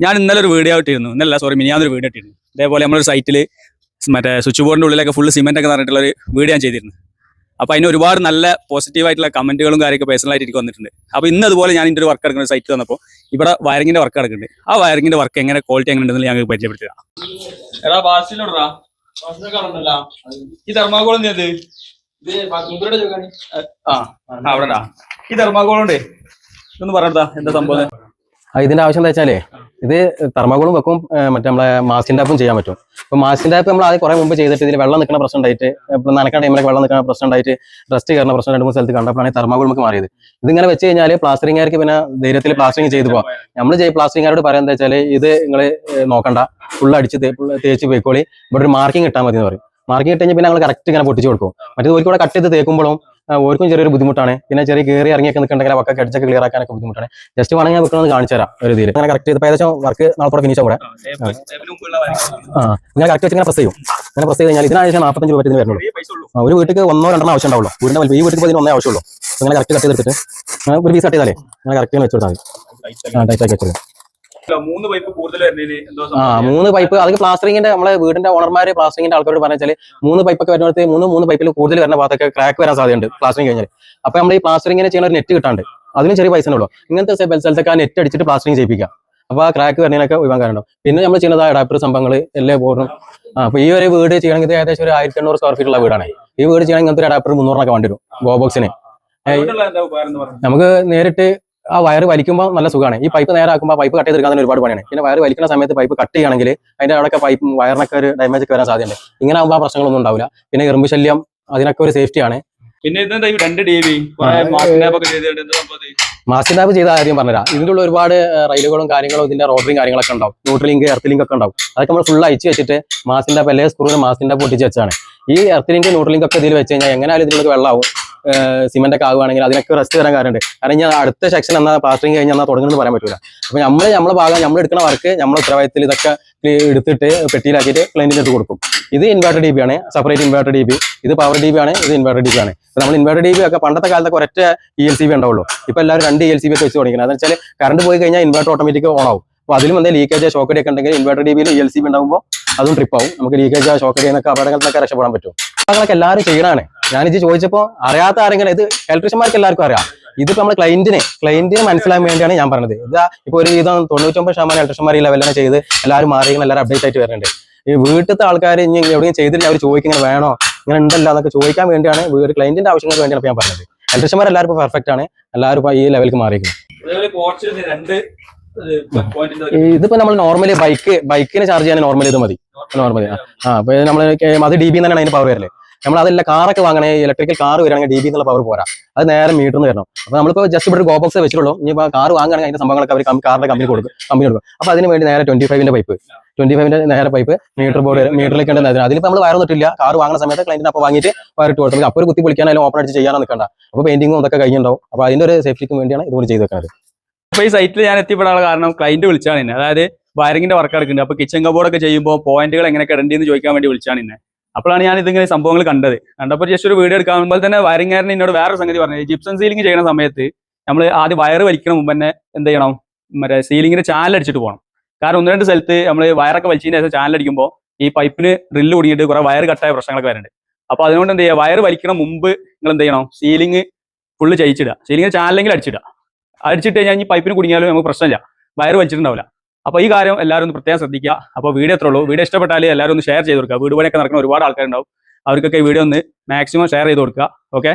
ഞാൻ ഇന്നലെ ഒരു വീഡിയോ ഇട്ടിരുന്നു. ഇന്നല്ല സോറി മിനിയാന്നൊരു വീഡിയോ ഇട്ടിരുന്നു. അതേപോലെ നമ്മളൊരു സൈറ്റിൽ മറ്റേ സ്വിച്ച് ബോർഡിന്റെ ഉള്ളിലൊക്കെ ഫുള്ള് സിമെന്റ് ഒക്കെ പറഞ്ഞിട്ടുള്ള ഒരു വീഡിയോ ഞാൻ ചെയ്തിരുന്നു. അപ്പോൾ അതിന് ഒരുപാട് നല്ല പോസിറ്റീവ് ആയിട്ടുള്ള കമന്റുകളും കാര്യമൊക്കെ പേഴ്സണലായിട്ട് എനിക്ക് വന്നിട്ടുണ്ട്. അപ്പോൾ ഇന്ന് അതുപോലെ ഞാൻ ഇതിന്റെ ഒരു വർക്ക് എടുക്കുന്ന സൈറ്റ് വന്നപ്പോൾ ഇവിടെ വയറിങ്ങിന്റെ വർക്ക് നടക്കുന്നുണ്ട്. ആ വയറിങ്ങിന്റെ വർക്ക് എങ്ങനെ ക്വാളിറ്റി എങ്ങനെ ഉണ്ടെന്ന് ഞങ്ങൾക്ക് പരിചയപ്പെടുത്തുക എടാ ബാസിലോടാ ഈ തെർമാകോളം എന്ത് ആ അവിടെ ഈ തെർമാകോൾ ഉണ്ട്. ഇതൊന്ന് പറഞ്ഞാ എന്താ സംഭവം? ആ, ഇതിന്റെ ആവശ്യം എന്താ വെച്ചാലേ ഇത് തെർമാകോളും വെക്കും മറ്റേ നമ്മളെ മാസിൻ ആപ്പും ചെയ്യാൻ പറ്റും. അപ്പൊ മാസിൻ ആപ്പ് നമ്മൾ ആദ്യം കുറെ മുമ്പ് ചെയ്തിട്ട് ഇതിൽ വെള്ളം നിൽക്കുന്ന പ്രശ്നം ഉണ്ടായിട്ട് ഇപ്പൊ നനക്കുന്ന ടൈമിലൊക്കെ വെള്ളം നിൽക്കുന്ന പ്രശ്നം ഉണ്ടായിട്ട് റസ്റ്റ് കയറുന്ന പ്രശ്നം രണ്ട് മൂന്ന് സ്ഥലത്ത് കണ്ടപ്പോഴാണ് തെർമാകോൾ മാറിയത്. ഇതിങ്ങനെ വെച്ച് കഴിഞ്ഞാൽ പ്ലാസ്റ്ററിംഗുകാർക്ക് പിന്നെ ധൈര്യത്തിൽ പ്ലാസ്റ്ററിംഗ് ചെയ്തു പോകാം നമ്മൾ പ്ലാസ്റ്ററിംഗുകാരോട് പറയാൻ എന്താ വെച്ചാൽ ഇത് നിങ്ങൾ നോക്കണ്ട. ഫുൾ അടിച്ച് തേച്ച് പോയിക്കോളി. ഇവിടെ ഒരു മാർക്കിംഗ് ഇട്ടാൽ മതി എന്ന് പറയും. മാർക്കിംഗ് ഇട്ട് പിന്നെ ഞങ്ങൾ കറക്റ്റ് ഇങ്ങനെ പൊട്ടിച്ച് കൊടുക്കും. മറ്റേ ഒരു കൂടെ കട്ട് ചെയ്ത് തേക്കുമ്പോഴും ഓർക്കും ചെറിയൊരു ബുദ്ധിമുട്ടാണ്. പിന്നെ ചെറിയ കയറി ഇറങ്ങിയൊക്കെ നിൽക്കണ്ടെങ്കിൽ വക്കൊക്കെ അടിച്ചൊക്കെ ക്ലിയർ ആക്കാനൊക്കെ ബുദ്ധിമുട്ടാണ്. ജസ്റ്റ് വേണമെങ്കിൽ ഞാൻ വെക്കുന്നത് കാണിച്ചു തരാം ഒരു രീതിയിൽ അങ്ങനെ കറക്റ്റ് ചെയ്ത് ഏകദേശം വർക്ക് നാളെ കൂടെ ഫിനിഷ് കൂടെ ആ ഇങ്ങനെ കറക്റ്റ് വെച്ച് ഇങ്ങനെ പ്രസ് ചെയ്യും. ഇങ്ങനെ പ്രസ് ചെയ്ത് കഴിഞ്ഞാൽ ഇതിനാവശ്യം നാൽപ്പത്തഞ്ച് രൂപ ഇതിന് വരുന്നുള്ളൂ. ആ, ഒരു വീട്ടിൽ ഒന്നോ രണ്ടെണ്ണം ആവശ്യം ഉണ്ടാവുള്ളൂ. വീടിന്റെ വലിപ്പം ഈ വീട്ടിൽ പോയി ഒന്നേ ആവശ്യമുള്ളൂ. അങ്ങനെ കറക്റ്റ് കട്ട് ചെയ്തെടുത്തിട്ട് ഒരു പീസ് കട്ട് ചെയ്താലേ അങ്ങനെ കറക്റ്റ് വെച്ച് കൊടുത്താൽ മതി. ആ ടൈറ്റ് ആക്കി വെച്ചത് മൂന്ന് പൈപ്പ് കൂടുതൽ ആ മൂന്ന് പൈപ്പ് അതൊക്കെ പ്ലാസ്റ്ററിങ്ങിന്റെ നമ്മളെ വീടിന്റെ ഓണർമാര് പ്ലാസ്റ്ററിങ്ങിന്റെ ആൾക്കാരോട് പറഞ്ഞാൽ മൂന്ന് പൈപ്പൊക്കെ വരുന്നത് മൂന്ന് മൂന്ന് പൈപ്പിൽ കൂടുതൽ വരുന്ന ഭാഗത്തൊക്കെ ക്രാക്ക് വരാൻ സാധ്യതയുണ്ട് പ്ലാസ്റ്ററിങ് കഴിഞ്ഞാൽ അപ്പൊ നമ്മൾ ഈ പ്ലാസ്റ്ററിങ്ങിനെ ചെയ്യുന്ന ഒരു നെറ്റ് കിട്ടാണ്ട്. അതിന് ചെറിയ പൈസ ഉള്ളൂ. ഇങ്ങനത്തെ സ്ഥ- സ്ഥലത്തൊക്കെ ആ നെറ്റ് അടിച്ചിട്ട് പ്ലാസ്റ്ററിങ് ചെയ്യിപ്പിക്കാം അപ്പൊ ആ ക്രാക്ക് വരുന്നതിനൊക്കെ ഒഴിവാൻ കാരണം. പിന്നെ നമ്മൾ ചെയ്യുന്നത് അഡാപ്റ്റർ സംഭവങ്ങൾ എല്ലാ ബോർഡും അപ്പൊ ഈ ഒരു വീട് ചെയ്യണമെങ്കിൽ ഏകദേശം ഒരു ആയിരത്തി എണ്ണൂറ് സ്ക്വയർ ഫീറ്റ് ഉള്ള വീടാണ്. ഈ വീട് ചെയ്യണമെങ്കിൽ ഇങ്ങനത്തെ ഒരു അഡാപ്റ്റർ മുന്നൂറിനൊക്കെ വേണ്ടി വരും. ഗോ ബോക്സിന് അതുകൊണ്ടുള്ള എന്താ ഉപകാരം എന്ന് പറഞ്ഞു? നമുക്ക് നേരിട്ട് ആ വയർ വലിക്കുമ്പോൾ നല്ല സുഖമാണ് ഈ പൈപ്പ് നേരാക്കുമ്പോൾ പൈപ്പ് കട്ട് ചെയ്തെടുക്കാൻ തന്നെ ഒരുപാട് പണിയാണ്. പിന്നെ വയർ വലിക്കുന്ന സമയത്ത് പൈപ്പ് കട്ട് ചെയ്യുകയാണെങ്കിൽ അതിന്റെ അവിടെയൊക്കെ പൈപ്പ് വയറിനൊക്കെ ഒരു ഡാമേജ് ഒക്കെ വരാൻ സാധ്യതയുണ്ട്. ഇങ്ങനെ ആകുമ്പോൾ ആ പ്രശ്നങ്ങളൊന്നും ഉണ്ടാവില്ല. പിന്നെ എറുമ്പ് ശല്യം അതിനൊക്കെ ഒരു സേഫ്റ്റിയാണ് പിന്നെ ഇതെന്താ രണ്ട് ഡി ടാപ്പ് ചെയ്ത കാര്യം പറഞ്ഞുതരാം. ഇതിന്റെ ഉള്ള ഒരുപാട് റെയിലുകളും കാര്യങ്ങളും ഇതിന്റെ റോഡറിയും കാര്യങ്ങളൊക്കെ ഉണ്ടാവും. ന്യൂട്രൽ ലിങ്ക് എർത്ത് ലിങ്ക് ഒക്കെ ഉണ്ടാവും. അതൊക്കെ നമ്മൾ ഫുൾ അയച്ചു വെച്ചിട്ട് മാസ്റ്റിൻ ടാപ്പ് അല്ലെങ്കിൽ സ്ക്രൂവിന് മാസ്റ്റിൻ ടാപ്പ് പൊട്ടിച്ച് വെച്ചാണ് ഈ എർത്ത് ലിങ്ക് ന്യൂട്രൽ ലിങ്ക് ഒക്കെ ഇതിൽ വെച്ച് കഴിഞ്ഞാൽ എങ്ങനെയാലും ഇതിലേക്ക് വെള്ളമാവും. സിമെന്റ് ഒക്കെ ആവുകയാണെങ്കിൽ അതിനൊക്കെ റെസ്റ്റ് തരാൻ കാര്യമുണ്ട് കാരണം ഞാൻ അടുത്ത സെക്ഷൻ എന്നാ പ്ലാസ്റ്ററിങ് കഴിഞ്ഞാൽ എന്നാൽ തുടങ്ങുന്നത് പറയാൻ പറ്റൂല. അപ്പൊ നമ്മൾ നമ്മളെ ഭാഗം നമ്മൾ എടുക്കുന്ന വർക്ക് നമ്മളെ ഉത്തരവാദിത്തത്തിൽ ഇതൊക്കെ എടുത്തിട്ട് പെട്ടിയിലാക്കിയിട്ട് ക്ലൈന്റിന് എടുത്ത് കൊടുക്കും. ഇത് ഇൻവേർട്ടർ ഡി ബി ആണ്. സെപ്പറേറ്റ് ഇൻവേർട്ടർ ഡി ബി ഇത് പവർ ഡി ബി ആണ്. ഇത് ഇൻവേർട്ടർ ഡി ബി ആണ്. നമ്മൾ ഇൻവേർട്ടർ ഡി ബി ഒക്കെ പണ്ടത്തെ കാലത്തൊക്കെ ഒരൊറ്റ ഇ എൽ സി ബി ഉണ്ടാവുള്ളൂ. ഇപ്പൊ എല്ലാവരും രണ്ട് ഇ എൽ സി ബി ഒക്കെ വെച്ച് തുടങ്ങിയത് അതെന്ന് വെച്ചാൽ കറണ്ട് പോയി കഴിഞ്ഞാൽ ഇൻവേർട്ടർ ഓട്ടോമാറ്റിക് ഓൺ ആവും. അപ്പൊ അതിലും എന്തെങ്കിലും ലീക്കേജ് ഷോക്കടി ഒക്കെ ഉണ്ടെങ്കിൽ ഇൻവേർട്ടർ ഡി ബിയിൽ ഇ എൽ സി ബി ഉണ്ടാകുമ്പോൾ അതും ട്രിപ്പ് ആവും. നമുക്ക് ലീക്കേജ് ഷോക്കടി എന്നൊക്കെ അപകടങ്ങളിൽ രക്ഷപ്പെടാൻ പറ്റും. അതൊക്കെ എല്ലാവരും ചെയ്യണമാണ് ഞാനിത് ചോദിച്ചപ്പോൾ അറിയാത്ത ആരെങ്കിലും ഇത് ഇലക്ട്രീഷ്യന്മാർക്ക് എല്ലാവർക്കും അറിയാം. ഇതിപ്പോ നമ്മൾ ക്ലൈന്റിനെ ക്ലൈന്റിന് മനസ്സിലാൻ വേണ്ടിയാണ് ഞാൻ പറഞ്ഞത്. ഇതാ ഇപ്പൊ ഒരു വിധം തൊണ്ണൂറ്റൊമ്പത് ശതമാനം ഇലക്ട്രീഷ്യന്മാർ ഈ ലെവലിനെ ചെയ്ത് എല്ലാവരും മാറിയെങ്കിൽ എല്ലാവരും അപ്ഡേറ്റ് ആയിട്ട് വരുന്നുണ്ട്. ഈ വീട്ടിലത്തെ ആൾക്കാർ ഇനി എവിടെയും ചെയ്തില്ല അവർ ചോദിക്കുന്നത് വേണോ ഇങ്ങനെ ഉണ്ടല്ലോ എന്നൊക്കെ ചോദിക്കാൻ വേണ്ടിയാണ് വീട് ക്ലൈന്റിന്റെ ആവശ്യങ്ങൾക്ക് വേണ്ടിയാണ് ഞാൻ പറഞ്ഞത്. ഇലക്ട്രീഷ്യന്മാർ എല്ലാവരും ഇപ്പോൾ പെർഫെക്റ്റ് ആണ്. എല്ലാവരും ഈ ലെവലിലേക്ക് മാറിയിരിക്കുന്നത് ഇതിപ്പോ നമ്മൾ നോർമലി ബൈക്ക് ബൈക്കിന് ചാർജ് ചെയ്യാൻ നോർമലി ഇത് മതി. നോർമലി ആ. അപ്പൊ നമ്മൾ അത് ഡി ബി തന്നെയാണ് അതിന് പവർ വരൽ നമ്മൾ അതല്ല കാറൊക്കെ വാങ്ങണേ ഇലക്ട്രിക്കൽ കാർ വരികയാണെങ്കിൽ ഡി ബി എന്നുള്ള പവർ പോരാ. അത് നേരെ മീറ്ററിന് വരണം. അപ്പൊ നമ്മളിപ്പോ ജസ്റ്റ് ഇവിടെ ഒരു ഗോബോക്സ് വെച്ചിട്ടുള്ളൂ. ഇനിയിപ്പോ കാർ വാങ്ങുകയാണെങ്കിൽ അതിന്റെ സംഭവങ്ങളൊക്കെ അവർ കാറിന്റെ കമ്പനി കൊടുക്കും. കമ്പനി കൊടുക്കും. അപ്പോൾ അതിന് വേണ്ടി നേരെ ട്വന്റി ഫൈവിന്റെ പൈപ്പ് ട്വന്റി ഫൈവിന്റെ നേരെ പൈപ്പ് മീറ്റർ ബോർഡ് മീറ്ററിലേക്ക് ഉണ്ട്. അതിലിപ്പോ നമ്മൾ വയറൊന്നിട്ടില്ല കാർ വാങ്ങുന്ന സമയത്ത് ക്ലൈന്റിന് അപ്പോൾ വാങ്ങിയിട്ട് വയറിട്ട് കൊടുത്തു അപ്പോൾ ഒരു കുത്തി പൊളിക്കാനായാലും ഓപ്പൺ അടിച്ച് ചെയ്യാനോ നിൽക്കണ്ട അപ്പോൾ പെയിന്റിങ്ങും അതൊക്കെ കഴിഞ്ഞിട്ടുണ്ടാവും. അപ്പോൾ അതിന്റെ ഒരു സേഫ്റ്റിക്ക് വേണ്ടിയാണ് ഇതുപോലെ ചെയ്ത് വെക്കുന്നത് അപ്പൊ ഈ സൈറ്റിൽ ഞാൻ എത്തിപ്പെടാനുള്ള കാരണം ക്ലൈന്റ് വിളിച്ചാണ് അതായത് വയറിങ്ങിന്റെ വർക്ക് എടുക്കുന്നുണ്ട് അപ്പോൾ കിച്ചൺ കബോർഡ് ഒക്കെ ചെയ്യുമ്പോൾ പോയിന്റുകൾ എങ്ങനെ കിടണ്ടെന്ന് ചോദിക്കാൻ വേണ്ടി വിളിച്ചാണ് എന്നെ അപ്പോഴാണ് ഞാൻ ഇതിങ്ങനെ സംഭവങ്ങൾ കണ്ടത്. കണ്ടപ്പോൾ ജസ്റ്റ് ഒരു വീഡിയോ എടുക്കാൻ തന്നെ വയറിംഗുകാരൻ എന്നോട് വേറെ സംഗതി പറഞ്ഞത് ജിപ്സൺ സീലിംഗ് ചെയ്യുന്ന സമയത്ത് നമ്മൾ ആദ്യം വയർ വലിക്കണ മുമ്പ് തന്നെ എന്ത് ചെയ്യണം? മറ്റേ സീലിംഗിന് ചാനൽ അടിച്ചിട്ട് പോകണം. കാരണം ഒന്ന് രണ്ട് സ്ഥലത്ത് നമ്മൾ വയറൊക്കെ വലിച്ചതിന് ശേഷം ചാനൽ അടിക്കുമ്പോൾ ഈ പൈപ്പിന് ഡ്രില്ല് കുടുങ്ങിയിട്ട് കുറെ വയർ കട്ടായ പ്രശ്നങ്ങളൊക്കെ വരുന്നുണ്ട്. അപ്പോൾ അതുകൊണ്ട് എന്ത് ചെയ്യുക? വയർ വലിക്കണ മുമ്പ് നിങ്ങൾ എന്ത് ചെയ്യണം? സീലിംഗ് ഫുള്ള് ചയിച്ചിടുക സീലിംഗ് ചാനലെങ്കിലും അടിച്ചിടുക. അടിച്ചിട്ട് കഴിഞ്ഞാൽ ഈ പൈപ്പിന് കുടുങ്ങിയാലും നമുക്ക് പ്രശ്നമില്ല. വയർ വലിച്ചിട്ടുണ്ടാവില്ല. അപ്പോൾ ഈ കാര്യം എല്ലാവരും ഒന്ന് പ്രത്യേകം ശ്രദ്ധിക്കുക. അപ്പോൾ വീഡിയോ എത്രയുള്ളൂ വീഡിയോ ഇഷ്ടപ്പെട്ടാൽ എല്ലാവരും ഒന്ന് ഷെയർ ചെയ്ത് കൊടുക്കുക. വീട് പണിയൊക്കെ നടക്കുന്ന ഒരുപാട് ആൾക്കാരുണ്ടാവും. അവർക്കൊക്കെ വീഡിയോ ഒന്ന് മാക്സിമം ഷെയർ ചെയ്ത് കൊടുക്കുക. ഓക്കെ